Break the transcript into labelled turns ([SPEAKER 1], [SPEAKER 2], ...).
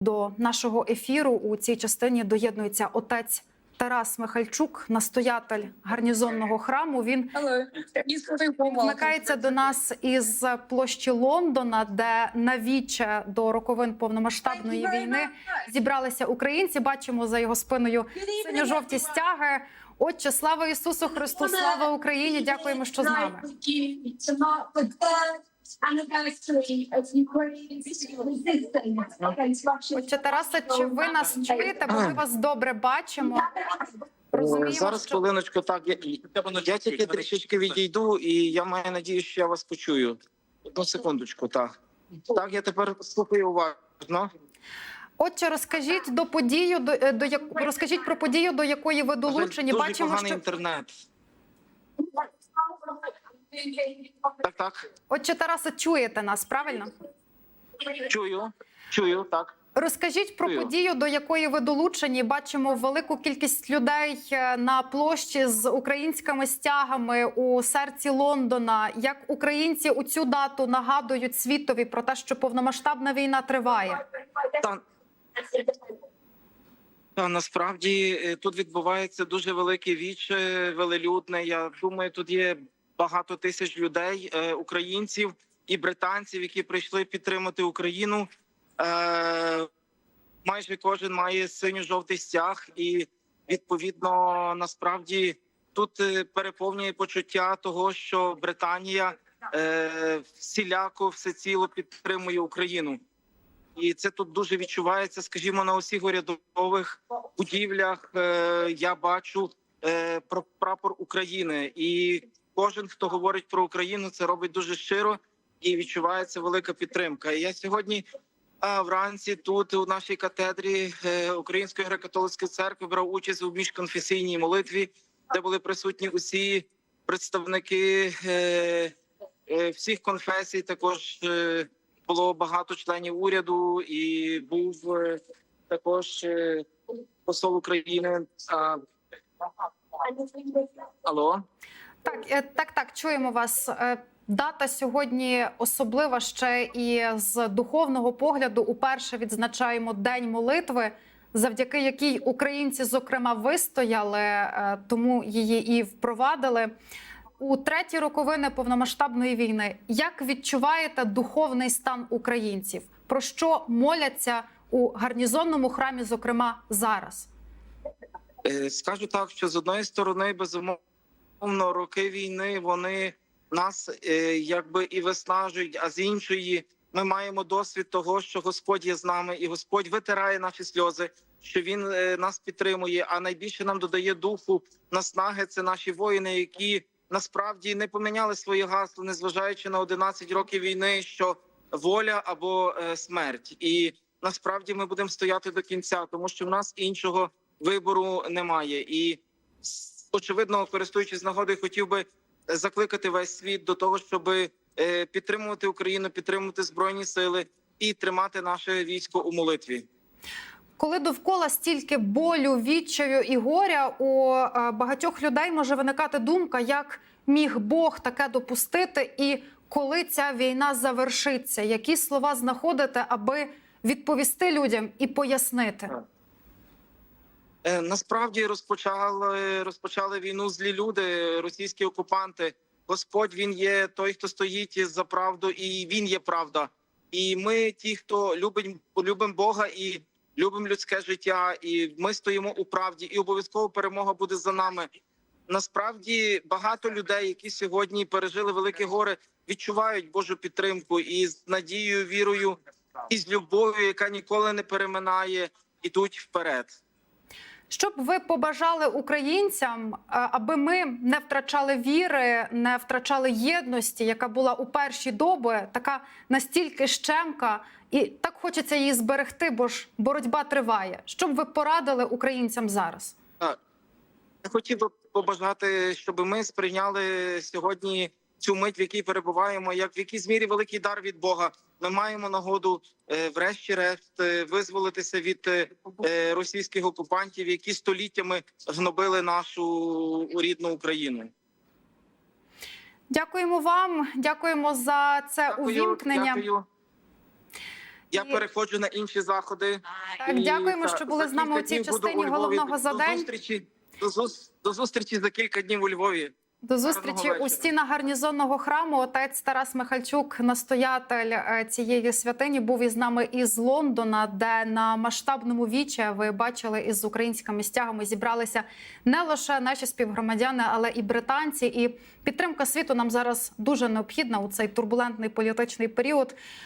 [SPEAKER 1] До нашого ефіру у цій частині доєднується отець Тарас Михальчук, настоятель гарнізонного храму. Він вмикається до нас із площі Лондона, де на віче до роковин повномасштабної війни зібралися українці. Бачимо за його спиною синьо-жовті стяги. Отче, слава Ісусу Христу! Слава Україні! Дякуємо, що з нами. Отче Тарасе, чи ви нас чуєте? Бо ми вас добре бачимо. Розуміємо,
[SPEAKER 2] Зараз
[SPEAKER 1] що
[SPEAKER 2] хвилиночку, так я, я тільки трішечки відійду, і я маю надію, що я вас почую. Одну секундочку, так. Так, я тепер слухаю уважно.
[SPEAKER 1] Отче, розкажіть до подію до, е, до як розкажіть про подію, до якої ви долучені.
[SPEAKER 2] Дуже
[SPEAKER 1] Бачимо, що
[SPEAKER 2] інтернет. Так, так.
[SPEAKER 1] отче Тарасе, чуєте нас правильно?
[SPEAKER 2] Чую, чую, так.
[SPEAKER 1] Розкажіть про
[SPEAKER 2] Чую.
[SPEAKER 1] подію, до якої ви долучені. Бачимо велику кількість людей е, на площі з українськими стягами у серці Лондона. Як українці у цю дату нагадують світові про те, що повномасштабна війна триває?
[SPEAKER 2] Та, та насправді е, тут відбувається дуже велике віче, велелюдне. Я думаю, тут є багато тисяч людей, е, українців і британців, які прийшли підтримати Україну. Е, майже кожен має синьо-жовтий стяг, і відповідно насправді тут е, переповнює почуття того, що Британія всіляко всеціло підтримує Україну. І це тут дуже відчувається. Скажімо, на усіх урядових будівлях я бачу прапор України, і кожен, хто говорить про Україну, це робить дуже щиро і відчувається велика підтримка. І я сьогодні вранці тут у нашій катедрі е, Української греко-католицької церкви брав участь у міжконфесійній молитві, де були присутні усі представники е, е, всіх конфесій. Також було багато членів уряду, і був також посол України. Алло,
[SPEAKER 1] Так, е, так, так, чуємо вас. Е, Дата сьогодні особлива ще і з духовного погляду. Уперше відзначаємо День молитви, завдяки якій українці, зокрема, вистояли, е, тому її і впровадили. У треті роковини повномасштабної війни. Як відчуваєте духовний стан українців? Про що моляться у гарнізонному храмі, зокрема зараз?
[SPEAKER 2] Скажу так, що з одної сторони, безумовно, роки війни вони нас е, якби і виснажують, а з іншої ми маємо досвід того, що Господь є з нами, і Господь витирає наші сльози, що він е, нас підтримує. А найбільше нам додає духу наснаги. Це наші воїни, які насправді не поміняли свої гасла, незважаючи на 11 років війни, що воля або е, смерть. І насправді ми будемо стояти до кінця, тому що в нас іншого вибору немає. І очевидно, користуючись нагодою, хотів би закликати весь світ до того, щоб підтримувати Україну, підтримувати збройні сили і тримати наше військо у молитві.
[SPEAKER 1] Коли довкола стільки болю, відчаю і горя, у е, багатьох людей може виникати думка, як міг Бог таке допустити, і коли ця війна завершиться, які слова знаходите, аби відповісти людям і пояснити?
[SPEAKER 2] Е, Насправді розпочали розпочали війну злі люди, російські окупанти. Господь він є той, хто стоїть за правду, і він є правда. І ми, ті, хто любить любимо Бога і любимо людське життя, і ми стоїмо у правді, і обов'язково перемога буде за нами. Насправді багато людей, які сьогодні пережили велике горе, відчувають Божу підтримку і з надією, вірою, і з любов'ю, яка ніколи не переминає, ідуть вперед.
[SPEAKER 1] Що б ви побажали українцям, е, аби ми не втрачали віри, не втрачали єдності, яка була у перші доби, така настільки щемка, і так хочеться її зберегти, бо ж боротьба триває. Що б ви порадили українцям зараз?
[SPEAKER 2] Я хотів би побажати, щоб ми сприйняли сьогодні цю мить, в якій перебуваємо, як в якійсь мірі великий дар від Бога. Ми маємо нагоду, е, врешті-решт, е, визволитися від е, російських окупантів, які століттями гнобили нашу рідну Україну.
[SPEAKER 1] Дякуємо вам, дякуємо за це увімкнення.
[SPEAKER 2] Дякую. Я
[SPEAKER 1] І-
[SPEAKER 2] переходжу на інші заходи.
[SPEAKER 1] Так,
[SPEAKER 2] І,
[SPEAKER 1] дякуємо, що були з нами у цій частині головного за
[SPEAKER 2] До
[SPEAKER 1] день.
[SPEAKER 2] зустрічі. До, зус- до зустрічі за кілька днів у Львові.
[SPEAKER 1] До зустрічі у стінах гарнізонного храму. Отець Тарас Михальчук, настоятель е, цієї святині, був із нами із Лондона, де на масштабному вічі ви бачили із українськими стягами зібралися не лише наші співгромадяни, але і британці. І підтримка світу нам зараз дуже необхідна у цей турбулентний політичний період.